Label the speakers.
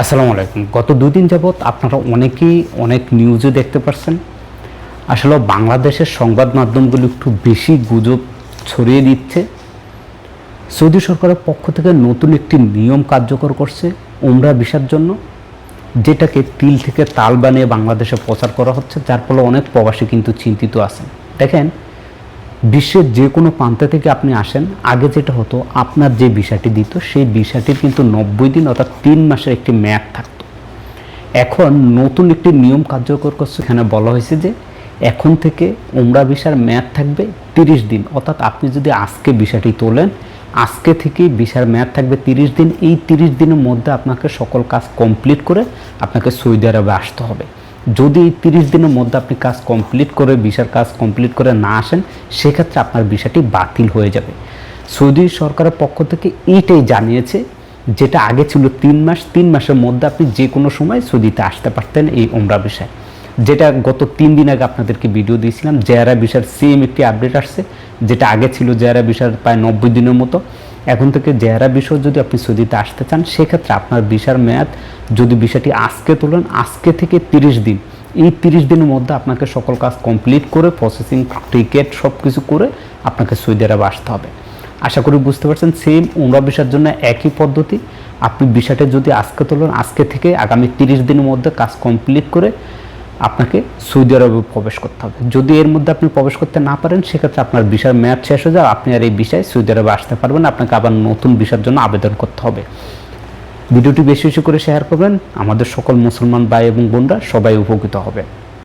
Speaker 1: আসসালামু আলাইকুম। গত দুই দিন যাবৎ আপনারা অনেকেই অনেক নিউজে দেখতে পাচ্ছেন আসলে বাংলাদেশের সংবাদ মাধ্যমগুলো একটু বেশি গুজব ছড়িয়ে দিচ্ছে। সৌদি সরকারের পক্ষ থেকে নতুন একটি নিয়ম কার্যকর করছে উমরা ভিসার জন্য, যেটাকে তিল থেকে তাল বানিয়ে বাংলাদেশে প্রচার করা হচ্ছে, যার ফলে অনেক প্রবাসী কিন্তু চিন্তিত আছেন। দেখেন বিশ্বের যে কোনো প্রান্ত থেকে আপনি আসেন, আগে যেটা হতো, আপনার যে ভিসাটি দিত, সেই ভিসাটির কিন্তু নব্বই দিন অর্থাৎ তিন মাসের একটি মেয়াদ থাকতো। এখন নতুন একটি নিয়ম কার্যকর করছে, এখানে বলা হয়েছে যে এখন থেকে উমরা ভিসার মেয়াদ থাকবে তিরিশ দিন। অর্থাৎ আপনি যদি আজকে ভিসাটি তোলেন, আজকে থেকেই ভিসার মেয়াদ থাকবে তিরিশ দিন। এই তিরিশ দিনের মধ্যে আপনাকে সকল কাজ কমপ্লিট করে আপনাকে সৌদি আরবে আসতে হবে। যদি এই তিরিশ দিনের মধ্যে আপনি কাজ কমপ্লিট করে, ভিসার কাজ কমপ্লিট করে না আসেন, সেক্ষেত্রে আপনার ভিসাটি বাতিল হয়ে যাবে। সৌদি সরকারের পক্ষ থেকে এইটাই জানিয়েছে যেটা আগে ছিল তিন মাস, তিন মাসের মধ্যে আপনি যে কোনো সময় সৌদিতে আসতে পারতেন এই ওমরা বিষয় যেটা গত তিন দিন আগে আপনাদেরকে ভিডিও দিয়েছিলাম জেয়ারা বিষয়ের সেম একটি আপডেট আসছে, যেটা আগে ছিল জেয়ারা বিষয়ের প্রায় নব্বই দিনের মতো। এখন থেকে জেয়ারা বিষয় যদি আপনি সৌদিতে আসতে চান, সেক্ষেত্রে আপনার ভিসার মেয়াদ যদি বিষয়টি আজকে তোলেন, আজকে থেকে তিরিশ দিন। এই তিরিশ দিনের মধ্যে আপনাকে সকল কাজ কমপ্লিট করে প্রসেসিং টিকেট সব কিছু করে আপনাকে সৌদি আরবে আসতে হবে। আশা করি বুঝতে পারছেন সেম উমরা ভিসার জন্য একই পদ্ধতি। আপনি বিষয়টা যদি আজকে তোলেন, আজকে থেকে আগামী তিরিশ দিনের মধ্যে কাজ কমপ্লিট করে আপনাকে সৌদি আরবে প্রবেশ করতে হবে। যদি এর মধ্যে আপনি প্রবেশ করতে না পারেন, সেক্ষেত্রে আপনার ভিসার মেয়াদ শেষ হয়ে যাবে আপনি আর এই বিষয়ে সৌদি আরবে আসতে পারবেন আপনাকে আবার নতুন বিষয়ের জন্য আবেদন করতে হবে। ভিডিওটি বেশি বেশি করে শেয়ার করবেন। আমাদের সকল মুসলমান ভাই এবং বোনরা সবাই উপকৃত হবে।